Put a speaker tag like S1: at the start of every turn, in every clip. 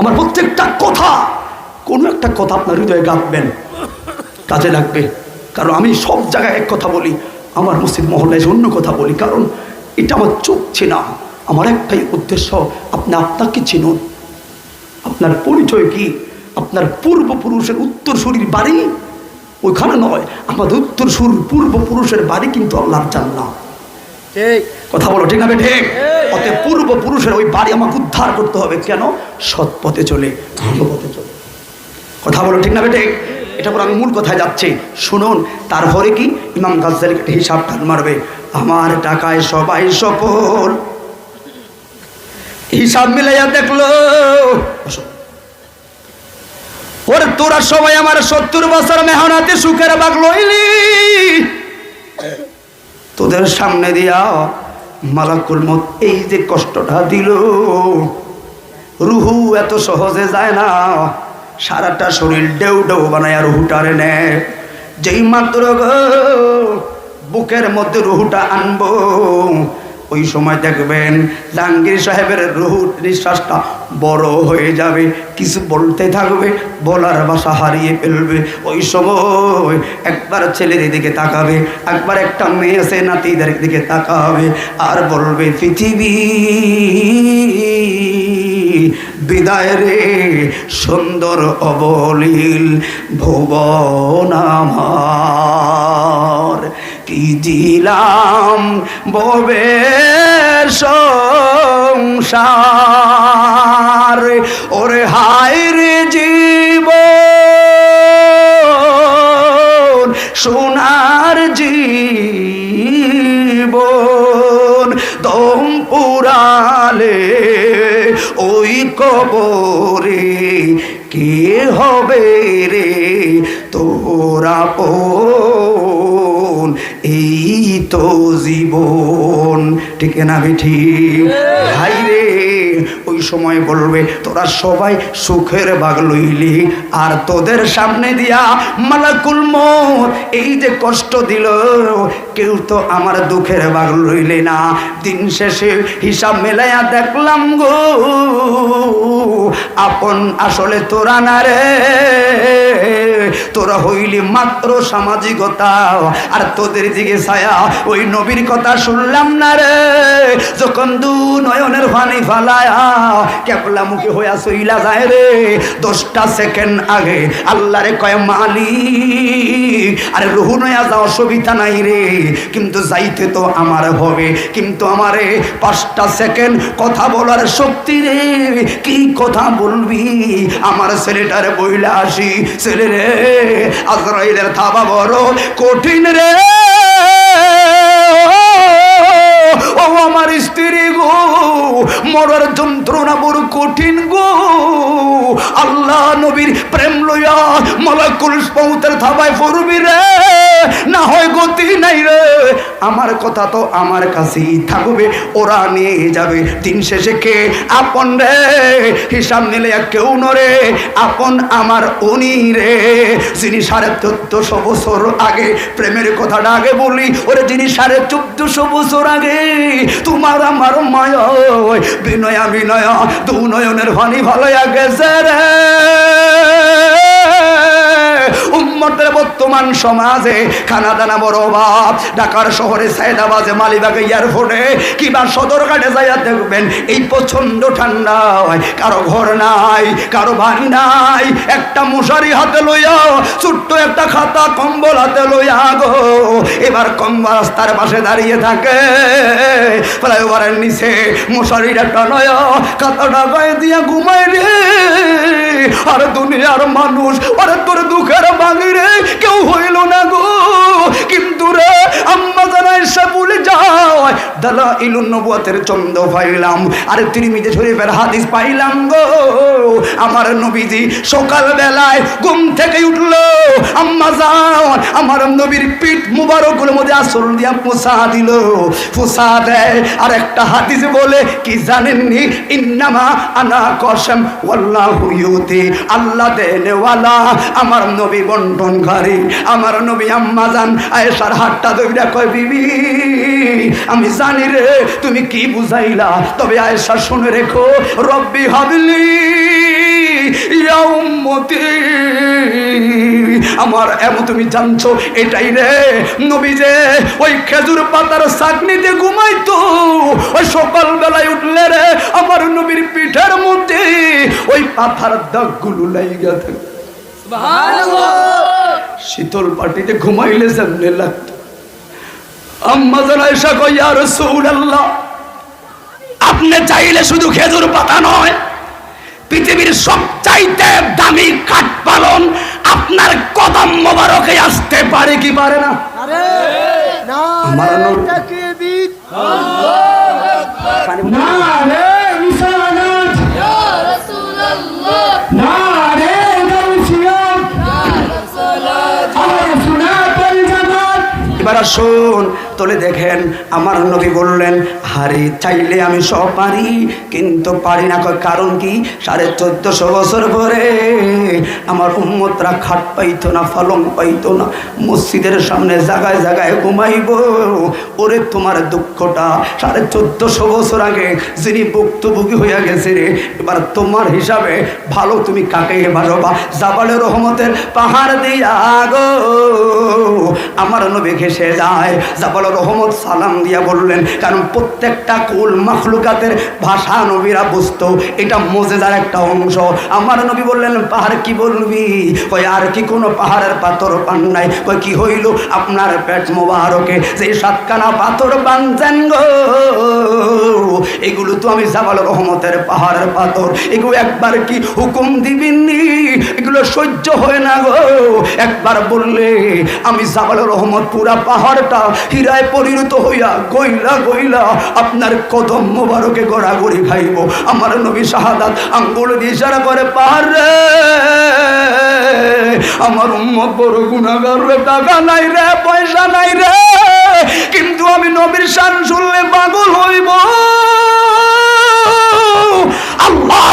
S1: আমার প্রত্যেকটা কথা, কোনো একটা কথা আপনার হৃদয়ে গাঁথবেন। কাজে লাগবে। কারণ আমি সব জায়গায় এক কথা বলি, আমার মসজিদ মহল্লায় অন্য কথা বলি। কারণ এটা আমার চোখছে না আমার একটাই উদ্দেশ্য, আপনি আপনাকে চিনুন। আপনার পরিচয় কি? আপনার পূর্বপুরুষের উত্তরসূরির বাড়ি ওইখানে নয়। আমাদের উত্তরসূর পূর্বপুরুষের বাড়ি কিন্তু আল্লাহর জান্না
S2: ঠিক
S1: কথা বলো ঠিক না ঠিক? অতএব পূর্বপুরুষের ওই বাড়ি আমাকে উদ্ধার করতে হবে। কেন? সৎ পথে চলে ভালো পথে চলে। কথা বলো ঠিক না ঠিক? এটা পর আমি মূল কথায় যাচ্ছি। শুনুন তারপরে কি ইমাম গাজ্জালি একটা হিসাব টান মারবে। আমার টাকায় সবাই সফল। হিসাব মিলাইয়া দেখল। ওর তোরা সবাই আমার সত্তর বছর মেহনাতে সুখের বাগ লইলি। তোদের সামনে দিয়া মালাকুল মত এই যে কষ্টটা দিল। রুহু এত সহজে যায় না। সারাটা শরীর ডেউ ডেউ বানায় রুহুটারে নেয় যেই মাত্র বুকের মধ্যে রুহুটা আনব ওই সময় দেখবেন জাহাঙ্গীর সাহেবের রুহু নিঃশ্বাসটা বড় হয়ে যাবে। কিছু বলতে থাকবে, বলার ভাষা হারিয়ে ফেলবে। ওই সময় একবার ছেলের দিকে তাকাবে, একবার একটা মেয়ে আছে নাতিদের দিকে তাকাবে আর বলবে, পৃথিবী, বিদায় রে সুন্দর অবলীল ভুবন আমার। দিলাম ববে সংসার? ওরে হায় রে জীব সোনার জীবন, দম পুরালে ওই কবরে কে হবে রে তোরা পন এই তো জীবন ঠিক না ঠিক? ভাই রে ওই সময় বলবে, তোরা সবাই সুখের ভাগ লইলি। আর তোদের সামনে দিয়া মালাকুল এই যে কষ্ট দিল, কেউ তো আমার দুঃখের বাগ লইলে না। দিন শেষে হিসাব মেলাইয়া দেখলাম গো, আপন আসলে তোরা না রে। তোরা হইলি মাত্র সামাজিকতা আর তোদের দিকে ছায়া ওই নবীর কথা শুনলাম না রে। যখন দু নয়নের পানি ফালায়া কেপলা মুখে হইয়া সইলা যায় রে। দশটা সেকেন্ড আগে আল্লাহ রে কয়, মালিক, আরে রুহু নয়া যা অসুবিধা নাই রে। কিন্তু যাইতে তো আমার হবে। কিন্তু আমারে পাঁচটা সেকেন্ড কথা বলার শক্তি রে। কি কথা বলবি? আমার ছেলেটার বইলা আসি। ছেলে রে আজরাইলের থাবা বড় কঠিন রে। কঠিন গো। আল্লাহ নবীর প্রেম লইয়া মালাকুল পৌতের থাবায় পড়বি রে। না হয় গতি নাই রে। আমার কথা তো আমার কাছেই থাকবে, ওরা নিয়ে যাবে। দিন শেষে কে? আপন রে, হিসাব নিলে কেউ নরে আপন আমার উনি রে। যিনি সাড়ে চোদ্দশো বছর আগে প্রেমের কথাটা আগে বলি, ওরে যিনি সাড়ে চোদ্দশো বছর আগে তোমার আমার মায়া বিনয়া বিনয়া দু নয়নের ভানি ভালো গেছে রে। বর্তমান সমাজে খানা দানা বড় অভাব, ঢাকার শহরে সায়দাবাজে মালিবাগে এয়ারপোর্টে, কিংবা সদরঘাটে যাইয়া দেখবেন এই প্রচণ্ড ঠান্ডা কারও ঘর নাই, কারও বাড়ি নাই, একটা মশারি হাতে লইয়া, ছোট্ট একটা খাতা কম্বল হাতে লইয়া গো। এবার কম্বল রাস্তার পাশে দাঁড়িয়ে থাকে, ফ্লাইওভারের নিচে মশারিটা টানয় খাতাটা গায়ে দিয়া ঘুমাই রে। আর দুনিয়ার মানুষ, আরে তোর দুঃখের বাঙি রে, কেউ হইল না গো কিন্তু রে আম্মা জানা এসে বলে যায় দাদা ইলুন নবুয়াতের চন্দ পাইলাম। আরে তিরিমিজে শরীফের হাদিস পাইলাম গো। আমার নবীজি সকাল বেলায় ঘুম থেকে উঠল। আম্মা যান আমার নবীর পিঠ মুবারকের মধ্যে আসল দিয়া পোষা দিল। পোষা দেয়, আর একটা হাদিস বলে, কি জানেননি? ইন্নামা আনা কসম, ওয়াল্লাহু ইউতি। আল্লাহ দেনেওয়ালা, আমার নবী বন্টনকারী। আমার নবী আম্মা জান আয়েশার হাতটা দইরা কয় বিবি। আমি জানি রে, তুমি কি বুঝাইলা? তবে আয়েশা, শুনে রেখো। রব্বি হাবলি আমার, এমন তুমি জানছো, এটাই রে। নবী যে ওই খেজুর পাতার চাকনিতে ঘুমাইতো। ওই সকাল বেলায় উঠলে রে, আমার নবীর পিঠের মধ্যে ওই পাথার দাগগুলো লাইগা থাকে। শীতল পাটিতে ঘুমাইলে যেমনে লাগতো। আম্মা জানা এসা কই আর আল্লাহ আপনি চাইলে শুধু খেজুর পাতা নয় পৃথিবীর সবচাইতে দামি কাঠ পালন আপনার কদম মোবারকে আসতে পারে কি পারে না? আমার নবী- এবার আসুন তোলে দেখেন। আমার নবী বললেন হারে চাইলে আমি সব পারি, কিন্তু পারি না। কারণ কি? সাড়ে চোদ্দশো বছর পরে আমার উম্মতরা খাট পাইতো না, ফলং পাইতো না। মসজিদের সামনে জায়গায় জায়গায় ঘুমাইব। ওরে, তোমার দুঃখটা সাড়ে চোদ্দশো বছর আগে যিনি ভুক্তভোগী হইয়া গেছে রে, এবার তোমার হিসাবে ভালো তুমি কাকে বাজবা জাবালের রহমতের পাহাড় দিয়া গো। আমার নবী ঘেসে যায়, জাবাল রহমত সালাম দিয়া বললেন, কারণ প্রত্যেকটা কুল মখলুকাতের ভাষা নবীরা বুঝতো। এটা মজেদার একটা অংশ। আমার নবী বললেন, পাহাড় কি বলবি? কই আর কি কোনো পাহাড়ের পাথর পান নাই। কই কি হইল আপনার পেট মোবারকে? সেই সাতখানা পাথর বানছেন গো। এগুলো তো আমি জাবাল রহমতের পাহাড়ের পাথর। এগুলো একবার কি হুকুম দিবিনি? এগুলো সহ্য হয় না গো। একবার বললে, আমি জাবাল রহমত পুরা পাহাড়টা হীরায় পরিণত হইয়া গইলা গইলা আপনার কদম মোবারকে গড়াগড়ি খাইব। আমার নবী শাহাদাত আঙ্গুল দিয়ে ইশারা করে পাহাড় রে আমার উম্মত বড় গুণাগার রে টাকা নাই রে পয়সা নাই রে কিন্তু আমি নবীর শান শুনলে পাগল হইব। আল্লাহ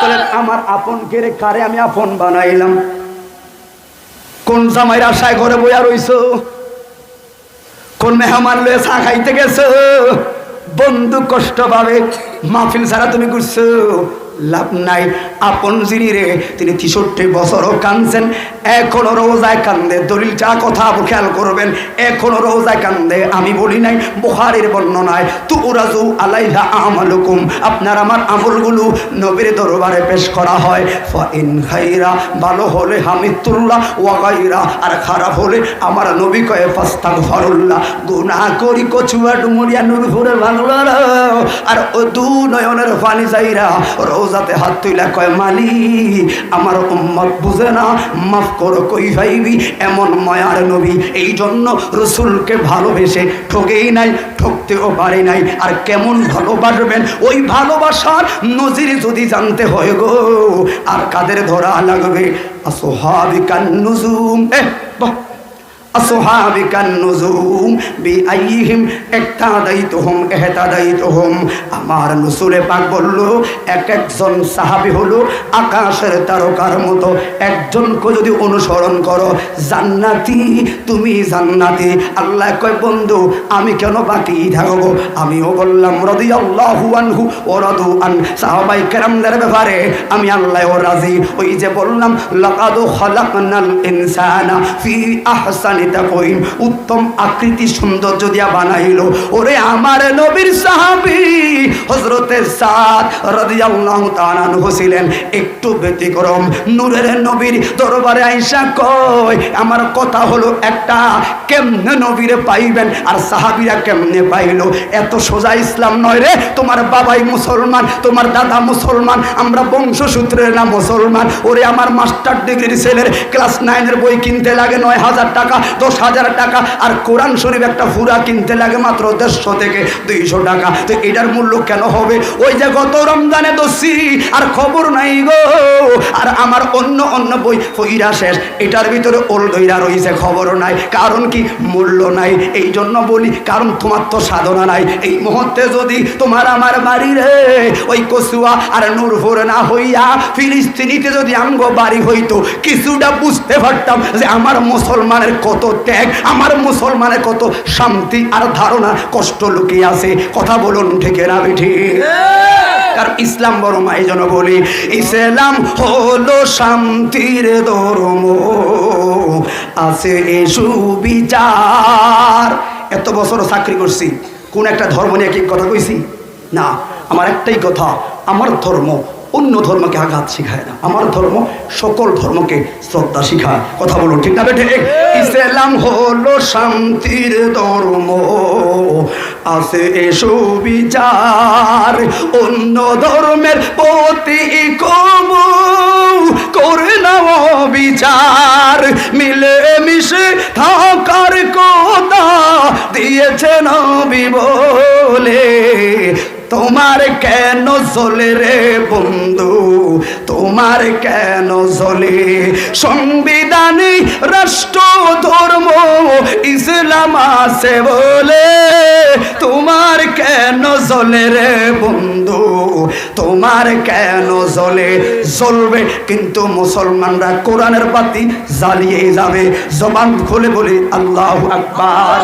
S1: বলেন, আমার আপন কেড়ে কারে আমি আপন বানাইলাম? কোন জামাইয়ের আশায় ঘরে বইয়া রইছো? কোন মেহমান লয়ে চা খাইতে গেছো? বন্ধু কষ্ট পাবে, মাহফিল ছাড়া তুমি করছ লাভ নাই। আপন যিনি রে, তিনি তেষট্টি বছরও কানছেন এখনও রোজায় কান্দে। দলিলটা কথা খেয়াল করবেন। এখনও রোজায় কান্দে। আমি বলি নাই, বুখারের বর্ণনায় তু উরাজু আলাইহা আমালুকুম। আপনার আমার আমলগুলো নবীর দরবারে পেশ করা হয়। ফাইন খাইরা, ভালো হলে হামিদুল্লাহ ওয়াগাইরা আর খারাপ হলে আমার নবী কয়ে ফাস্তাগ ফরুল্লাহ গুনাহ করি কচুয়া ডুমুরিয়া নূর ভরে বাংলা আর ও দু নয়নের পানি যাইরা রোজাতে হাত তুইলা কয়, মালি, আমার উম্মত বুঝে না, মাফ করো, কই ভাইবি এমন মায়ার নবী এই জন্য রসুলকে ভালোবেসে ঠকেই নাই, ঠকতেও পারে নাই। আর কেমন ভালোবাসবেন? ওই ভালোবাসার নজির যদি জানতে হয় গো, আর কাদের ধরা লাগবে? আসোহাবিকান নুজুম। এ বাহ! আমার রাসূলে পাক বলল এক একজন সাহাবী হলো আকাশের তারকার মতো। একজনকে যদি অনুসরণ করো, জান্নাতি, তুমি জান্নাতি। আল্লাহ কয়, বন্ধু, আমি কেন বাকি থাকব? আমিও বললাম, রাদিয়াল্লাহু আনহু ও রাদু আন। সাহাবাই কেরামদের ব্যাপারে আমি আল্লাহ ও রাজি। ওই যে বললাম, লাকাদ খালাকনাল ইনসানা ফি আহসানি তাকওয়িম উত্তম আকৃতি সৌন্দর্য দিয়া বানাইলো। ওরে আমার নবীর সাহাবী হযরতে সাদ রাদিয়াল্লাহু তাআলা আনহু একটু ব্যতিক্রম, নূরের নবীর দরবারে আইসা কয়, আমার কথা হলো একটা, কেমনে নবীরে পাইবেন? আর সাহাবীরা কেমনে পাইলো? এত সোজা ইসলাম নয় রে, তোমার বাবাই মুসলমান, তোমার দাদা মুসলমান, আমরা বংশসূত্রের না মুসলমান। ওরে আমার মাস্টার ডিগ্রির ছেলের ক্লাস নাইনের বই কিনতে লাগে নয় হাজার টাকা দশ হাজার টাকা আর কোরআন শরীফ একটা ফুরা কিনতে লাগে মাত্র দেড়শো থেকে দুইশো টাকা। তো এটার মূল্য কেন হবে? ওই যে গত রমজানে দোষী আর খবর নাই গো। আর আমার অন্য অন্য বই ফইরা শেষ। এটার ভিতরে ওল দইরা রয়েছে খবরও নাই। কারণ কি? মূল্য নাই। এই জন্য বলি, কারণ তোমার তো সাধনা নাই। এই মুহূর্তে যদি তোমার আমার বাড়ি রে, ওই কসুয়া আর নূরপুর না হইয়া ফিলিস্তিনিতে যদি আঙ্গ বাড়ি হইতো, কিছুটা বুঝতে পারতাম যে আমার মুসলমানের কত কত ত্যাগ, আমার মুসলমানের কত শান্তি আর ধারণা, কষ্ট লুকিয়ে আছে। কথা বলুন, ঠিক না, বেঠি? কারণ ইসলাম বড় মাই যেন বলি, ইসলাম হলো শান্তির ধর্ম। আছে সুবিচার। এত বছর চাকরি করছি, কোন একটা ধর্ম নিয়ে কি কথা কইছি? না, আমার একটাই কথা, আমার ধর্ম অন্য ধর্মকে আঘাত শিখায় না। আমার ধর্ম সকল ধর্মকে শ্রদ্ধা শিখায়। কথা বলুন, ঠিক না বেঠে? ইসলাম হলো শান্তির ধর্ম। আছে এসো বিচার অন্য ধর্মের প্রতি কম করে নাও বিচার মিলে মিশে থাকার কথা দিয়েছে নবী বলে। তোমার কেন চলে রে বন্ধু? তোমার কেন চলে সংবিধানে রাষ্ট্র ধর্ম ইসলাম আছে বলে তোমার কেন চলে রে বন্ধু? তোমার কেন চলে চলবে কিন্তু মুসলমানরা কোরআনের বাতি জ্বালিয়ে যাবে। জবান খুলে বলে আল্লাহ আকবার।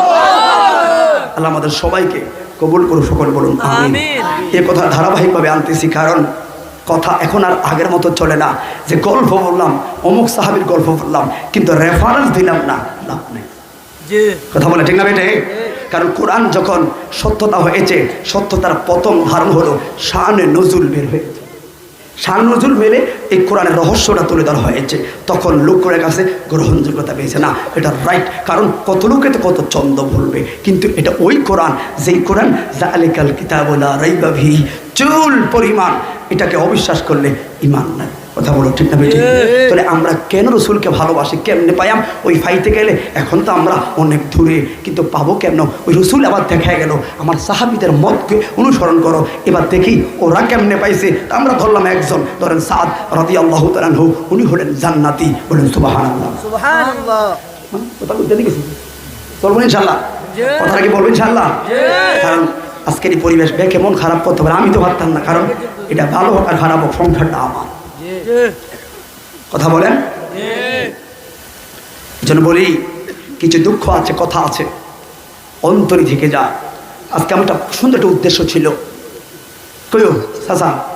S1: আল্লাহ আমাদের সবাইকে কবুল করুন সকল বলুন আমিন। এ কথা ধারাবাহিকভাবে আনতেছি কারণ কথা এখন আর আগের মতো চলে না। যে গল্প বললাম অমুক সাহাবির গল্প বললাম কিন্তু রেফারেন্স দিলাম না লাভ নেই। কথা বলে ঠিক না বেটে? কারণ কোরআন যখন সত্যতা হয়েছে সত্যতার প্রথম ধারণ হলো শানে নজুল বের হয়েছে। শান নজুল মেলে এই কোরআনের রহস্যটা তুলে ধরা হয়েছে। তখন লোকের কাছে গ্রহণযোগ্যতা পেয়েছে, না, এটা রাইট কারণ কত লোকে তো কত ছন্দ বলবে কিন্তু এটা ওই কোরআন, যেই কোরআন যা আলিকাল কিতাবলা রাইবাভি চুল পরিমাণ, এটাকে অবিশ্বাস করলে ইমান নাই। কথা বলো ঠিক না বেঠিক তাহলে আমরা কেন রসুলকে ভালোবাসি? কেমনে পাইয়াম? ওই ফাইতে গেলে এখন তো আমরা অনেক দূরে কিন্তু পাবো কেমন? ওই রসুল আবার দেখা গেল আমার সাহাবিদের মতকে অনুসরণ করো। এবার দেখি ওরা কেমনে পাইছে? আমরা ধরলাম একজন ধরেন সাদ রদি আল্লাহ তালানহু উনি হলেন জান্নাতি বলেন সুবাহান কথা বলতে দেখেছি চলবো ইনশাল্লাহ কথাটা কি বলবেন ইনশাল্লাহ কারণ আজকের এই পরিবেশ বে কেমন খারাপ করতে পারে আমি তো পারতাম না কারণ এটা ভালো হোক আর খারাপ হোক সংসারটা আমার। কথা বলেন। যেন বলি, কিছু দুঃখ আছে, কথা আছে। অন্তরে থেকে যায়। আজকে আমার সুন্দর একটা উদ্দেশ্য ছিল। কইও সাসা?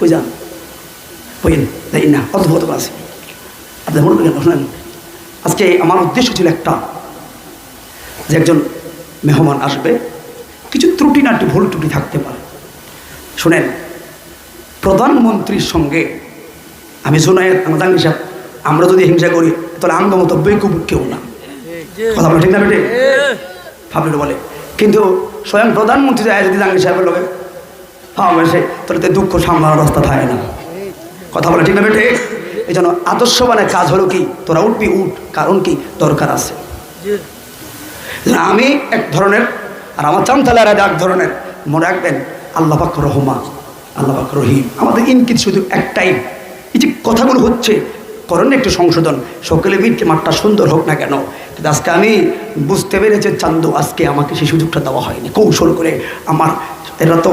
S1: কই যান? কইন তাই না অদ্ভুত আছে। আপনি মনে করেন, শোনেন। আজকে আমার উদ্দেশ্য ছিল একটা, যে একজন মেহমান আসবে। কিছু ত্রুটি নাটি ভুল ত্রুটি থাকতে পারে। শোনেন, প্রধানমন্ত্রীর সঙ্গে আমি শোনাই আমাদের হিসাব আমরা যদি হিংসা করি, তাহলে আমরা মতো বেকুব কেউ না। কথা বলে ঠিক না বেটে? ভাবলে বলে। কিন্তু স্বয়ং প্রধানমন্ত্রী যায় যদি দাঙ্গি সাহেবের লোকে পাওয়া সে তাহলে তো দুঃখ সামলানোর রাস্তা থাকে না। কথা বলে ঠিক না বেটে? এই জন্য আদর্শবানের কাজ হলো কি? তোরা উঠবি, উঠ। কারণ কি? দরকার আছে। আমি এক ধরনের, আর আমার চামতালারা এক ধরনের। মনে রাখবেন, আল্লাহ পাক রহমা আল্লাহ পাক রহিম। আমাদের ইনকিত শুধু একটাই। এই যে কথাগুলো হচ্ছে, করেন একটু সংশোধন, সকলে বীরকে মাঠটা সুন্দর হোক না কেন, কিন্তু আজকে আমি বুঝতে পেরেছি চান্দু, আজকে আমাকে সেই সুযোগটা দেওয়া হয়নি। কৌশল করে আমার, এরা তো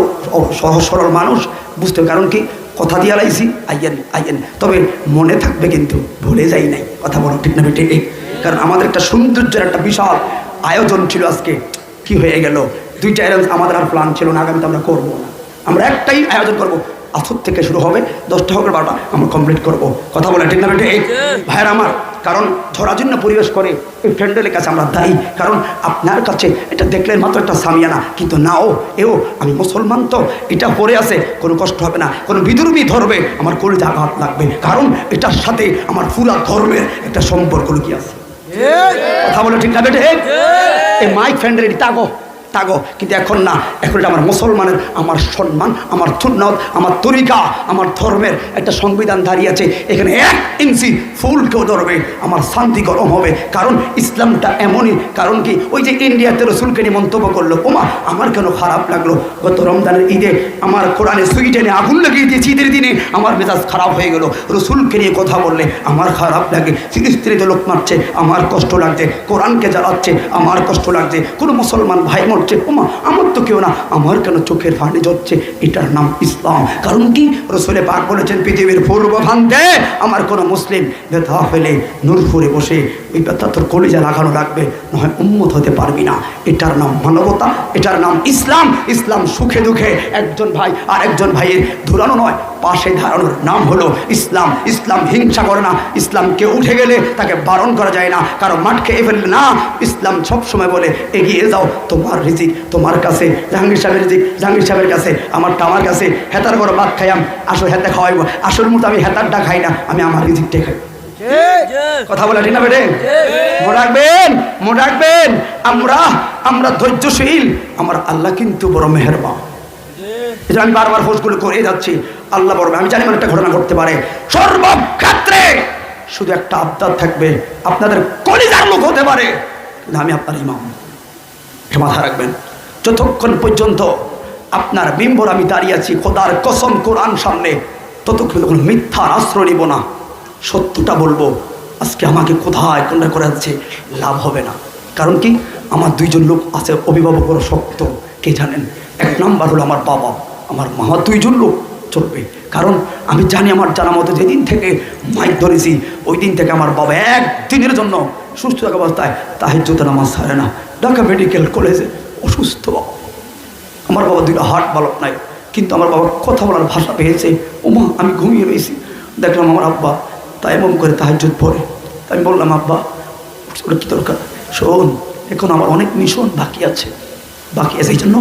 S1: সহজ সরল মানুষ, বুঝতে। কারণ কি কথা দিয়ে লাইছি আইয়েন আইয়েন। তবে মনে থাকবে কিন্তু, ভুলে যাই নাই, কথা বলো ঠিক না বেটে কারণ আমাদের একটা সৌন্দর্যের একটা বিশাল আয়োজন ছিল আজকে, কি হয়ে গেল? দুইটা অ্যারেঞ্জ আমাদের আর প্ল্যান ছিল না, আগামীতে আমরা করব না। আমরা একটাই আয়োজন করব আসর থেকে শুরু হবে দশটা হোক বারোটা আমরা কমপ্লিট করব। কথা বলে ঠিক না বেটে? ভাইয়ের আমার কারণ ধরার জন্য পরিবেশ করে এই ফ্রেন্ডের কাছে আমরা দায়ী। কারণ আপনার কাছে এটা দেখলেন মাত্র একটা সামিয়ানা কিন্তু নাও এও আমি মুসলমান তো এটা পড়ে আছে কোনো কষ্ট হবে না কোনো বিদুর্মী ধরবে আমার কোনো আঘাত লাগবে। কারণ এটার সাথে আমার পুরা ধর্মের একটা সম্পর্ক লুকিয়ে আছে। কথা বলে ঠিক না বেটে? এই মাইক ফ্রেন্ডের এটি তাগো তাগো, কিন্তু এখন না। এখন এটা আমার মুসলমানের, আমার সম্মান, আমার সুন্নত, আমার তরিকা, আমার ধর্মের একটা সংবিধান দাঁড়িয়ে আছে। এখানে এক ইঞ্চি ফুল কেউ ধরবে, আমার শান্তি গরম হবে। কারণ ইসলামটা এমনই, কারণ কি? ওই যে ইন্ডিয়াতে রসুলকে নিয়ে মন্তব্য করল, ওমা, আমার কেন খারাপ লাগল? গত রমজানের ঈদে আমার কোরআনে সুইডেনে আগুন লাগিয়ে দিয়েছি, ঈদের দিনে আমার মেজাজ খারাপ হয়ে গেল। রসুলকে নিয়ে কথা বললে, আমার খারাপ লাগে। স্ত্রীতে লোক মারছে, আমার কষ্ট লাগছে। কোরআনকে জ্বালাচ্ছে, আমার কষ্ট লাগছে। কোনো মুসলমান ভাই মোর ঝরছে ওমা, আমার তো কেউ না, আমার কেন চোখের পানি ঝরছে? এটার নাম ইসলাম। কারণ কি? রসুলে পাক বলেছেন, পৃথিবীর পূর্ব ভান্তে আমার কোনো মুসলিম ব্যথা ফেলে নূরপুরে বসে ওই ব্যথা তোর কলিজা লাগানো লাগবে, নয় উন্মত হতে পারবি না। এটার নাম মানবতা, এটার নাম ইসলাম। ইসলাম সুখে দুঃখে একজন ভাই আর একজন ভাইয়ের ধুরানো নয়, পাশে দাঁড়ানোর নাম হলো ইসলাম। ইসলাম হিংসা করে না, ইসলামকে উঠে গেলে তাকে বারণ করা যায় না। কারও মাঠ খেয়ে ফেললে না। ইসলাম সবসময় বলে, এগিয়ে যাও, তোমার রিজিক তোমার কাছে, জাহাঙ্গীর সাহেবের রিজিক, জাহাঙ্গীর সাহেবের কাছে আমার কাছে। হেতার করে ভাত খাইয়াম, আসল হেতে খাওয়াইব। আসল মতো আমি হেতারটা খাই না, আমি আমার রিজিকটা খাই। কথা বলে না বেটে? মনে রাখবেন মনে রাখবেন, আমরা আমরা ধৈর্যশীল, আমার আল্লাহ কিন্তু বড় মেহেরবান। এই আমি বারবার হোসগুলো করে যাচ্ছি, আল্লাহ বড়, আমি জানি একটা ঘটনা ঘটতে পারে। সর্বক্ষেত্রে শুধু একটা আবদার থাকবে, আপনাদের কলিজার লোক হতে পারে আমি আপনার ইমাম। এটা মাথায় রাখবেন। যতক্ষণ পর্যন্ত আপনার বিম্বর আমি দাঁড়িয়ে আছি, খোদার কসম কোরআন সামনে, ততক্ষণ কোনো মিথ্যার আশ্রয় নিব না। সত্যটা বলব, আজকে আমাকে কোথায় কোনটা করে যাচ্ছে লাভ হবে না। কারণ কি? আমার দুইজন লোক আছে অভিভাবক বড় শক্ত, কে জানেন? এক নাম্বার হলো আমার বাবা, আমার মামা দুইজন লোক চলবে। কারণ আমি জানি আমার জানা মতো যেদিন থেকে মাইক ধরেছি, ওই দিন থেকে আমার বাবা একদিনের জন্য সুস্থ থাকা অবস্থায় তাহের তাহিজ্যতে নামাজ ছাড়ে না। ঢাকা মেডিকেল কলেজে অসুস্থ। আমার বাবা দুইটা হার্ট বালক নাই, কিন্তু আমার বাবা কথা বলার ভাষা পেয়েছে। ওমা, আমি ঘুমিয়ে রয়েছি। দেখলাম আমার আব্বা তাই এমন করে তাহাজ্জুদ পড়ে। আমি বললাম, আব্বা ওটা কী দরকার? শোন, এখন আমার অনেক মিশন বাকি আছে। বাকি আছে এই জন্য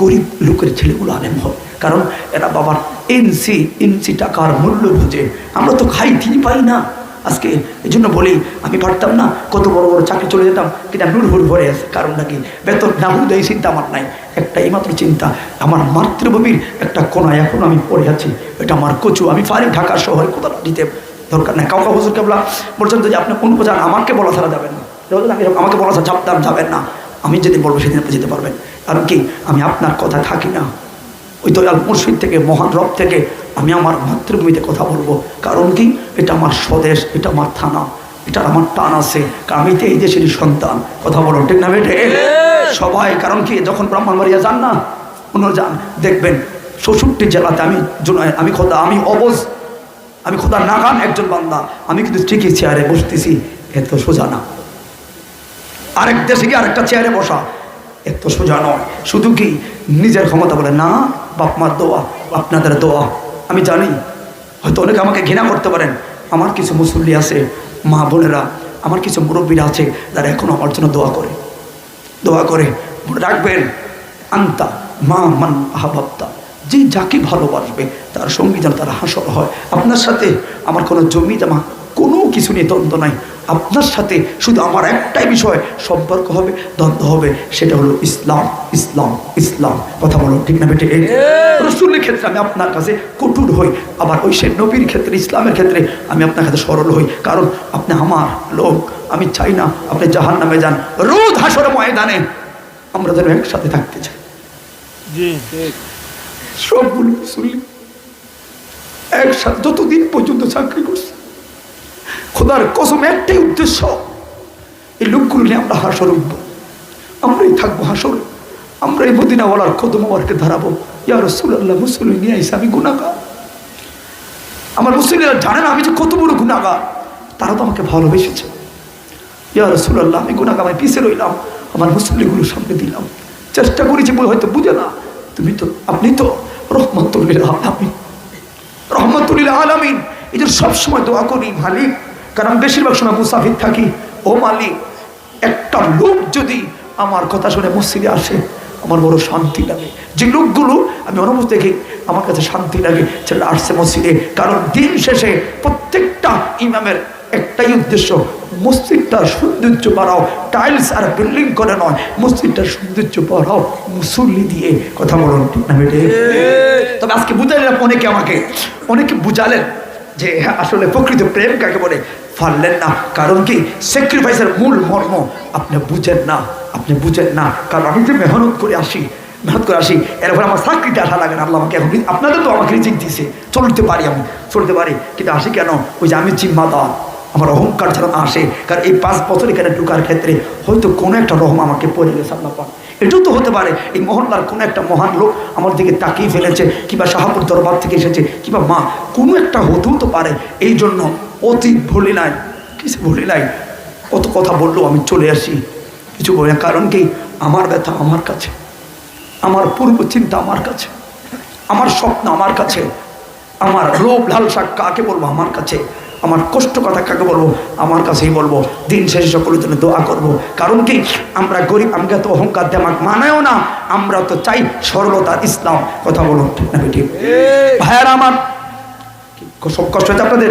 S1: গরিব লোকের ছেলেগুলো আনেন হয়। কারণ এরা বাবার ইঞ্চি ইঞ্চি টাকার মূল্য বুঝে। আমরা তো খাইতেই পাই না। আজকে এই জন্য বলি, আমি পারতাম না, কত বড় বড় চাকরি চলে যেতাম, কিন্তু আমি হুড় ভরে আছে। কারণ নাকি বেতন না বুঝে এই চিন্তা আমার নাই। একটা এইমাত্র চিন্তা, আমার মাতৃভূমির একটা কোনায় এখন আমি পড়ে আছি। এটা আমার কচু, আমি পারি ঢাকা শহরে, কোথাও দিতে দরকার নাই। কাউকা হুজুর কেবলা বলছেন যে আপনি কোন বোঝান আমাকে বলা ছাড়া যাবেন না। আমি আমাকে বলা ছাড়া যাবেন না। আমি যেদিন বলব, সেদিন আপনি যেতে পারবেন। কারণ কি, আমি আপনার কথা থাকি না। ওই দয়াল মুর্শিদ থেকে মহান রব থেকে আমি আমার মাতৃভূমিতে কথা বলব। কারণ কি? এটা আমার স্বদেশ এটা আমার থানা এটা আমার টান আছে। আমি তো এই দেশেরই সন্তান। কথা বলো ঠিক না বেটে সবাই কারণ কি? যখন ব্রাহ্মণ ব্রাহ্মণবাড়িয়া যান না ওনারা যান দেখবেন ষষট্টি জেলাতে আমি আমি খোদা আমি অবজ আমি খোদা নাগান একজন বান্দা। আমি কিন্তু ঠিকই চেয়ারে বসতেছি এত সোজা না। আরেক দেশে গিয়ে আরেকটা চেয়ারে বসা এত সোজা নয়। শুধু কি? নিজের ক্ষমতা বলে না বাপ মার দোয়া, আপনাদের দোয়া। আমি জানি, হয়তো অনেকে আমাকে ঘৃণা করতে পারেন। আমার কিছু মুসল্লি আছে, মা বোনেরা, আমার কিছু মুরব্বীরা আছে, যারা এখনও আমার জন্য দোয়া করে। দোয়া করে রাখবেন, আন্তা মা মান আহাবাপ্তা যে যাকে ভালোবাসবে, তার সঙ্গী যেন তার হাসর হয়। আপনার সাথে আমার কোনো জমি জমা, কোনো কিছু নিয়ে দ্বন্দ্ব নাই। আপনার সাথে শুধু আমার একটাই বিষয় সম্পর্ক হবে দ্বন্দ্ব হবে সেটা হলো ইসলাম ইসলাম ইসলাম। কথা বলো ঠিক না বেটে? রসুলের ক্ষেত্রে আমি আপনার কাছে কঠোর হই আবার ওই সে নবীর ক্ষেত্রে ইসলামের ক্ষেত্রে আমি আপনার কাছে সরল হই কারণ আপনি আমার লোক আমি চাই না আপনি জাহান নামে যান। রোদ হাসর ময়দানে আমরা যেন একসাথে থাকতে চাই। সবগুলো একসাথে যতদিন পর্যন্ত চাকরি করছে খোদার কসম একটাই উদ্দেশ্য, এই লোকগুলো নিয়ে আমরা হাসর উঠবো। আমরাই থাকব হাসর। আমরা এই মদিনাওয়ালার কদম আমারকে দাঁড়াবো ইয়া রসুল্লাহ মুসলিম নিয়ে আইসে আমি গুণাগার আমার মুসলিমরা জানে না আমি যে কত বড় গুণাগার তারা তো আমাকে ভালোবেসেছে। ইয়া রসুল্লাহ আমি গুণাগার আমি পিছিয়ে রইলাম। আমার মুসলিমগুলোর সামনে দিলাম। চেষ্টা করেছি হয়তো বুঝে না। তুমি তো, আপনি তো রহমতুল্লিল আলামিন। রহমতুল্লিল আলামিন। এই জন্য সবসময় দোয়া করি মালিক। কারণ বেশিরভাগ সময় মুসাফির থাকি। ও মালিক একটা লোক যদি আমার কথা শুনে মসজিদে আসে আমার বড় শান্তি লাগে। যে লোকগুলো আমি অনুভব দেখি আমার কাছে শান্তি লাগে ছেলে আসছে মসজিদে। কারণ দিন শেষে প্রত্যেকটা ইমামের একটাই উদ্দেশ্য মসজিদটার সৌন্দর্য বাড়াও। টাইলস আর বিল্ডিং করে নয় মসজিদটার সৌন্দর্য বাড়াও। মুসল্লি দিয়ে কথা বলুন ঠিক না তবে আজকে বুঝালেন অনেকে আমাকে। অনেকে বুঝালেন যে আসলে প্রকৃত প্রেম কাকে বলে? পারলেন না। কারণ কি? স্যাক্রিফাইসের মূল মর্ম আপনি বুঝেন না। আপনি বুঝেন না। কারণ আমি যে মেহনত করে আসি, মেহনত করে আসি, এরপর আমার চাকরিতে আসা লাগে না। আল্লাহ আমাকে এখন আপনাদের তো আমাকে রিজিক দিছে চলতে পারি আমি, চলতে পারি। কিন্তু আসি কেন? ওই যে আমি জিম্মাদার। আমার অহংকার যেন আসে। কারণ এই পাঁচ বছর এখানে ঢুকার ক্ষেত্রে হয়তো কোনো একটা রহম আমাকে পড়ে গেছে পাক। এটাও তো হতে পারে। এই মহল্লার কোনো একটা মহান লোক আমার দিকে তাকিয়ে ফেলেছে, কিংবা শাহাপুর দরবার থেকে এসেছে, কিংবা মা, কোনো একটা হতেও তো পারে। এই জন্য অতীত ভুলি নাই কিছু ভুলি নাই কত কথা বলল, আমি চলে আসি। কিছু বলি কারণ কি? আমার ব্যথা আমার কাছে। আমার পূর্ব চিন্তা আমার কাছে। আমার স্বপ্ন আমার কাছে। আমার লোভ লালসা কাকে বলব? আমার কাছে। আমার কষ্ট কথা কাকে বলব? আমার কাছেই বলব। দিন শেষে সকলের জন্য দোয়া করব। কারণ কি? আমরা গরিব আমাকে তো অহংকার দেমাক মানায়ও না। আমরা তো চাই সর্বদা ইসলাম। কথা বলুন ঠিক না ঠিক। ভাইয়ার আমার সব কষ্ট হচ্ছে আপনাদের?